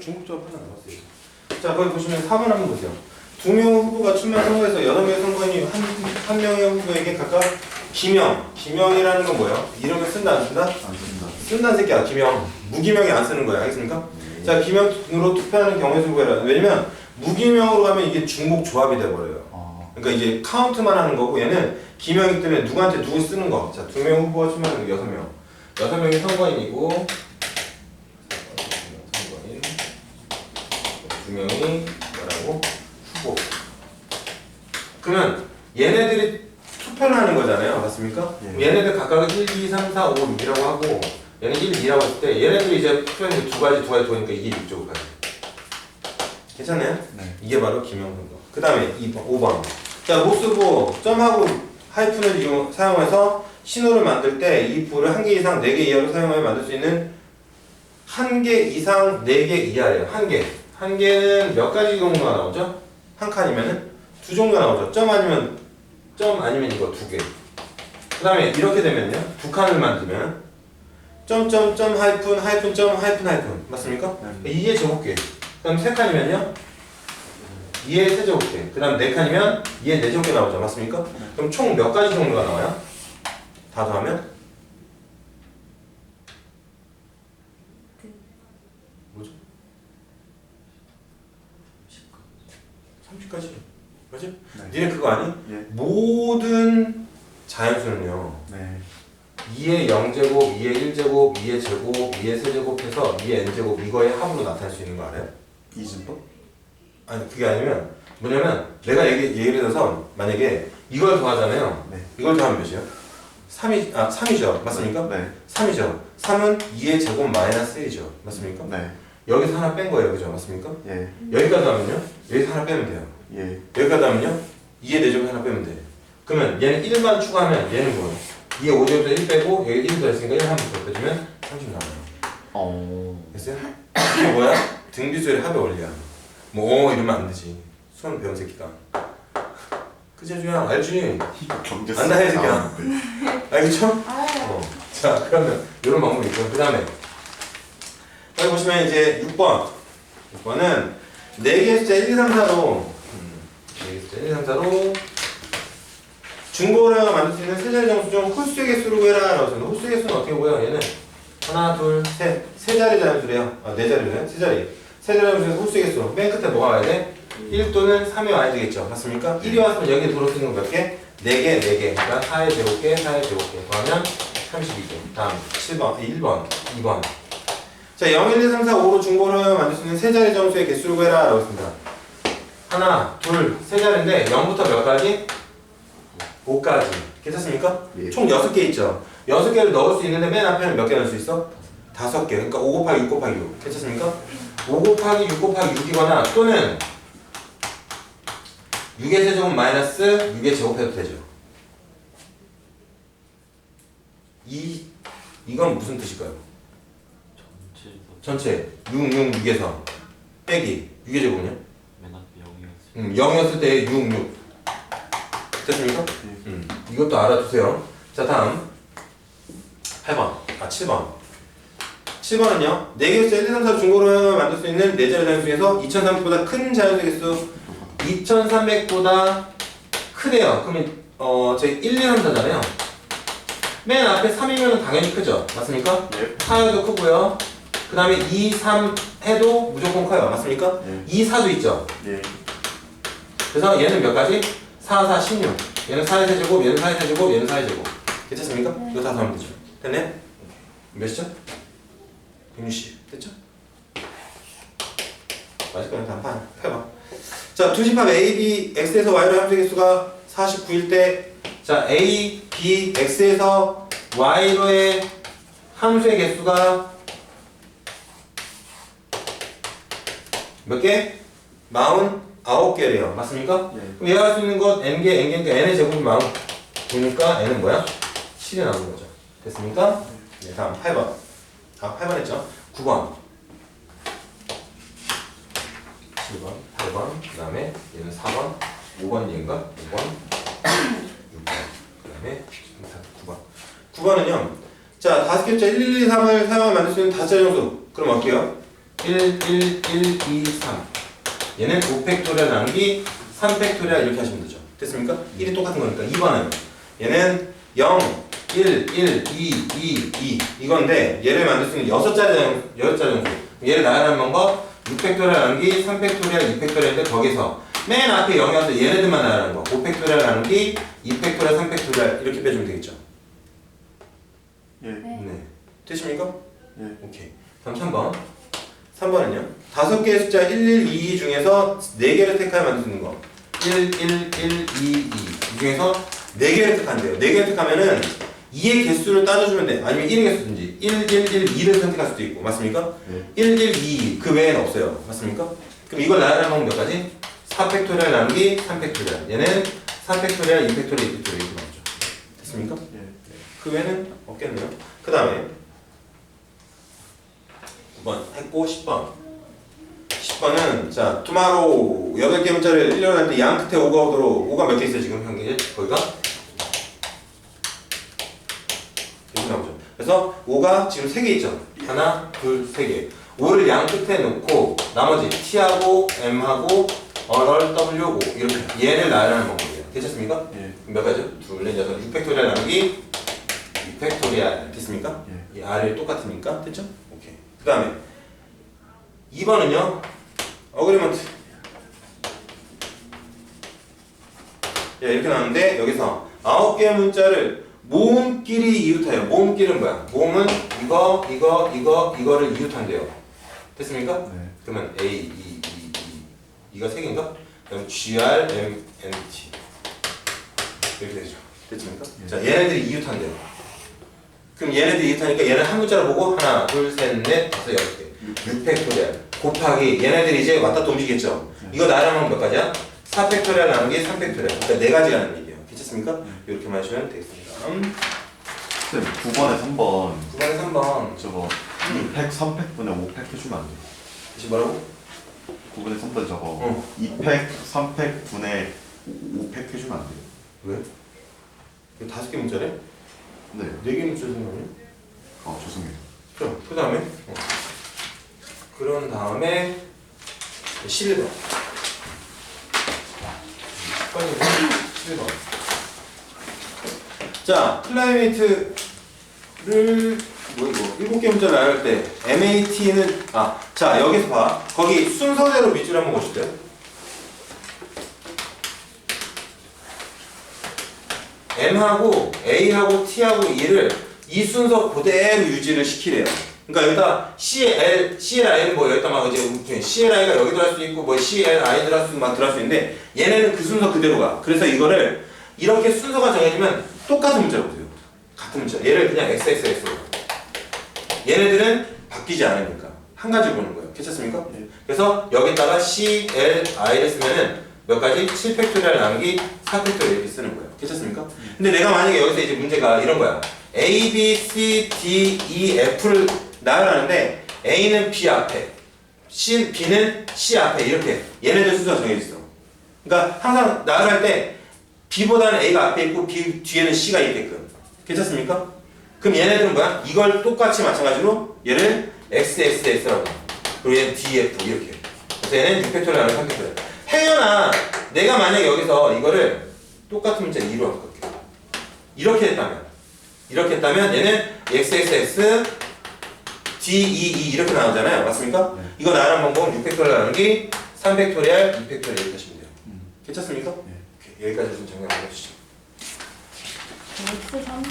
중국적으로 하나 남았어요. 자, 거기 보시면 4번 한번 보세요. 두 명 후보가 출마 선거에서 여러 명의 선거인이 한, 한 명의 후보에게 각각 기명, 기명이라는 건 뭐예요? 이름을 쓴다 안 쓴다? 안 쓴다. 쓴다는 새끼야, 기명. 무기명이 안 쓰는 거야, 알겠습니까? 자, 기명으로 투표하는 경우의 수가 라 왜냐면 무기명으로 가면 이게 중복 조합이 돼버려요. 아, 그러니까 이제 카운트만 하는 거고 얘는 기명이기 때문에 누구한테 누구 쓰는 거. 자, 두 명 후보가 거 여섯 명. 여섯 명이 선거인이고 선거인 두 명이 뭐라고 후보. 그러면 얘네들이 투표를 하는 거잖아요, 맞습니까? 예. 얘네들 각각 1, 2, 3, 4, 5, 6이라고 하고 얘는 1, 2라고 했을 때 얘네들이 이제 투표하는 두 가지 두 가지 도니까 이게 6쪽으로 가요. 괜찮나요? 네. 이게 바로 김영선 거. 그 다음에 2번, 5번. 자, 모스보 점하고 하이픈을 이용, 사용해서 신호를 만들 때 이 부를 한 개 이상 네 개 이하로 사용하여 만들 수 있는 한 개 이상 네 개 이하래요. 한 개. 한 개는 몇 가지 경우가 나오죠? 한 칸이면은 두 종류가 나오죠. 점 아니면 점 아니면 이거 두 개. 그 다음에 이렇게 되면요. 두 칸을 만들면 점점점 하이픈 하이픈 점 하이픈 하이픈 맞습니까? 네. 2의 제곱계. 그럼 세 칸이면요. 2의 세 제곱계. 그 다음 네 칸이면 2의 네 제곱계 나오죠. 맞습니까? 그럼 총 몇 가지 종류가 나와요? 다 더하면? 30까지. 맞지? 네. 니네 그거 아니? 예. 모든 자연수는요. 네. 2의 0제곱, 2의 1제곱, 2의 제곱, 2의 세제곱 해서 2의 n제곱 이거의 합으로 나타낼 수 있는 거 알아요? 이진법? 아니 그게 아니면 뭐냐면 내가 얘기, 예를 들어서 만약에 이걸 더하잖아요 네. 이걸 더하면 몇이요? 3이, 아 3이죠 맞습니까? 네. 3이죠 3은 2의 제곱 마이너스 1이죠 맞습니까? 네. 여기서 하나 뺀 거예요 그죠 맞습니까? 예. 여기까지 하면요 여기서 하나 빼면 돼요 예. 여기까지 하면요 2의 4제곱 하나 빼면 돼 그러면 얘는 1만 추가하면 얘는 뭐예요? 2의 5제곱에서 1 빼고 여기 1 더했으니까 1 한번 더 빼주면 30 나와요 어. 됐어요? 이게 뭐야? 등비수의 합의 원리야. 뭐 어, 이러면 안 되지. 수능 배운 새끼가. 그치 주야 알지? 이거 경제 안다, 이 새끼야. 알겠죠? 어. 자 그러면 이런 방법이 있고 그 다음에 여기 보시면 이제 6번 6번은 4개의 숫자 1, 2, 3, 4로 4개의 숫자 1, 2, 3, 4로 중고를 만들 수 있는 세 자리 정수 중 홀수의 개수로 구해라 라고 했습니다. 홀수의 개수는 어떻게 보여? 얘는 하나, 둘, 셋. 세 자리 자연수래요. 아, 네 자리네. 세 자리. 세 자리 자연수에서 홀수의 개수. 맨 끝에 뭐가 와야 돼? 1 또는 3이 와야 되겠죠. 맞습니까? 1이 왔으면 있는 건몇 개? 4개, 4개. 그러니까 4의 제곱 개, 4의 제곱 개. 그러면 32개. 다음 7번, 1번, 2번. 자, 0, 1, 2, 3, 4, 5로 중고를 만들 수 있는 세 자리 점수의 개수를 구해라 라고 했습니다. 하나, 둘, 세 자리인데 0부터 몇 가지? 5까지. 괜찮습니까? 예. 총 6개 있죠. 6개를 넣을 수 있는데 맨 앞에는 몇 개 넣을 수 있어? 5개. 그러니까 5 곱하기 6 곱하기 6. 괜찮습니까? 5 곱하기 6 곱하기 6이거나 또는 6의 세제곱 마이너스 6의 제곱해도 되죠. 이 이건 무슨 뜻일까요? 전체 6, 6, 6에서 빼기 6의 제곱은요? 맨 앞에 0이었어요. 음, 0이었을 때 6, 6 됐습니까? 음, 이것도 알아두세요 자 다음 8번 아 7번 7번은요 4개 숫자 1, 2, 3, 4 중고로 만들 수 있는 4자리 자연수 중에서 2300보다 큰 자연수 개수 2300보다 크대요 그러면 어 저희 1, 2, 3, 4잖아요 맨 앞에 3이면 당연히 크죠 맞습니까? 예. 4여도 크고요 그 다음에 2, 3 해도 무조건 커요 맞습니까? 예. 2, 4도 있죠 예. 그래서 얘는 몇 가지? 4, 4, 16. 얘는 4의 세제곱, 얘는 4의 세제곱, 얘는 4의 제곱. 괜찮습니까? 이거 다 더하면 되죠. 됐네? 몇이죠? 160. 됐죠? 맞을까요? 단판. 해봐. 자, 두집합 A, B, X에서 Y로 함수 개수가 49일 때, 자, A, B, X에서 Y로의 함수의 개수가 몇 개? 49개래요. 맞습니까? 예. 그럼 얘가 할 수 있는 것 n개, n개니까 n의 제곱이 마음 보니까 n은 뭐야? 7이 나오는 거죠. 됐습니까? 네, 다음 8번. 아, 8번 했죠? 9번. 7번, 8번, 그 다음에 얘는 4번, 5번 얘인가? 5번, 6번, 그 다음에 9번. 9번은요, 자, 다섯 개째 1, 2, 3을 사용하면 만들 수 있는 다섯 자리 정수. 그럼 어때요? 1, 1, 1, 2, 3 얘는 5팩토리얼 나누기 3팩토리얼 이렇게 하시면 되죠 됐습니까? 1이 똑같은 거니까 2번은 얘는 0, 1, 1, 2, 2, 2 이건데 얘를 만들 수 있는 6자리, 6자리 정수 얘를 나열하는 방법 6팩토리얼 나누기 3팩토리얼 2팩토리얼인데 거기서 맨 앞에 0이 와서 얘네들만 나열하는 거 5팩토리얼 나누기 2팩토리얼 3팩토리얼 이렇게 빼주면 되겠죠 예. 네. 네 되십니까? 예. 오케이. 다음 3번. 3번은요. 다섯 개의 숫자 1, 1, 2, 2 중에서 네 개를 택하여 있는 거. 1, 1, 1, 2, 2. 이 중에서 네 개를 택한대요. 네 개를 택하면은 2의 개수를 따져주면 돼. 아니면 1의 개수든지 1, 1, 1, 2를 선택할 수도 있고. 맞습니까? 예. 1, 1, 2. 그 외에는 없어요. 맞습니까? 그럼 이걸 나열하는 방법 몇 가지? 4팩토리얼 나누기 3팩토리얼. 얘는 4팩토리얼, 2팩토리얼, 2팩토리얼 이렇게 나오죠. 됐습니까? 예. 그 외에는 없겠네요. 그 다음에 9번 했고 10번 10번은 자 투마로우 8개 문자를 1년 할때 양 끝에 5가 오도록 5가 몇 개 있어요 지금 현재 거기가? 이렇게 나오죠 그래서 5가 지금 3개 있죠 하나 둘3개 5를 양 끝에 놓고 나머지 T하고 M하고 얼얼 W, O 이렇게 얘를 나열하는 방법이에요 괜찮습니까? 예. 몇 가지요? 둘, 넷, 여섯, 6팩토리얼 나누기 6팩토리얼 됐습니까? 예. 이 R이 똑같으니까 됐죠? 그 다음에 2번은요 어그리먼트 야 이렇게 나오는데 여기서 9개의 문자를 모음끼리 이웃하여 모음끼리는 뭐야? 모음은 이거 이거 이거 이거를 이웃한대요 됐습니까? 네. 그러면 A, E, E, E 이가 세 개인가? 그럼 G, R, M, N, T 이렇게 되죠 됐습니까? 예. 자 얘네들이 이웃한대요 그럼 얘네들이 이웃하니까 얘는 한 문자로 보고 하나 둘 셋 넷 다섯 여섯 개 6팩토리얼 곱하기 얘네들이 이제 왔다 또 움직이겠죠 이거 나열하면 몇 가지야? 4팩토리얼 나누기 3팩토리얼 그러니까 네 가지라는 얘기예요 괜찮습니까? 이렇게만 하시면 되겠습니다 음, 쌤 9번에 3번 9번에 3번 저거 2팩 3팩분에 5팩 해주면 안 돼요? 다시 뭐라고? 9번에 3번 저거 어. 2팩 3팩 분에 5팩 해주면 안 돼요? 왜? 이거 다섯 개 문자래? 네. 네개 문자 생각하네? 아 죄송해요. 그럼 그 다음에 어. 그런 다음에 11번 11번 자 클라이메이트를 뭐 이거 일곱 개 문자 나열 때 MAT는 아 자 여기서 봐 거기 순서대로 밑줄 한번 보실래요? M하고 A하고 T하고 E를 이 순서 그대로 유지를 시키래요. 그러니까 여기다 CL, CLI는 뭐 여기다 막 이제 CLI가 여기 들어갈 수 있고 뭐 CLI 들어갈 수 있고 막 들어갈 수 있는데 얘네는 그 순서 그대로 가. 그래서 이거를 이렇게 순서가 정해지면 똑같은 문자로 보세요. 같은 문자. 얘를 그냥 XXX로. 얘네들은 바뀌지 않으니까 한 가지 보는 거예요. 괜찮습니까? 예. 그래서 여기다가 CLI를 쓰면은 몇 가지 7팩토리얼 나누기 4팩토리얼 이렇게 쓰는 거예요. 괜찮습니까? 근데 내가 만약에 여기서 이제 문제가 이런 거야. A, B, C, D, E, F를 나열하는데 A는 B 앞에, C, B는 C 앞에 이렇게 얘네들 순서가 정해져 있어. 그러니까 항상 나열할 때 B보다는 A가 앞에 있고 B 뒤에는 C가 있게끔. 괜찮습니까? 그럼 얘네들은 뭐야? 이걸 똑같이 마찬가지로 얘를 XXX라고 그리고 얘는 DF 이렇게 그래서 얘는 6팩토리얼 나누기 3팩토리얼 행여나 내가 만약에 여기서 이거를 똑같은 문자 2로 바꿀게 이렇게 했다면 이렇게 했다면 얘는 XXX DEE 이렇게 나오잖아요 맞습니까? 네. 이거 나열한 방법은 6팩토리얼 나누기 3팩토리얼 2팩토리얼 이렇게 하시면 돼요 음. 괜찮습니까? 네. 오케이, 여기까지 좀 정리해 주시죠 X 3